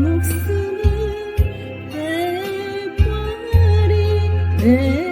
목숨을 해버린 내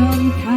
sometimes.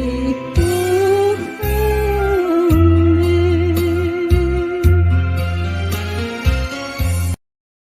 me.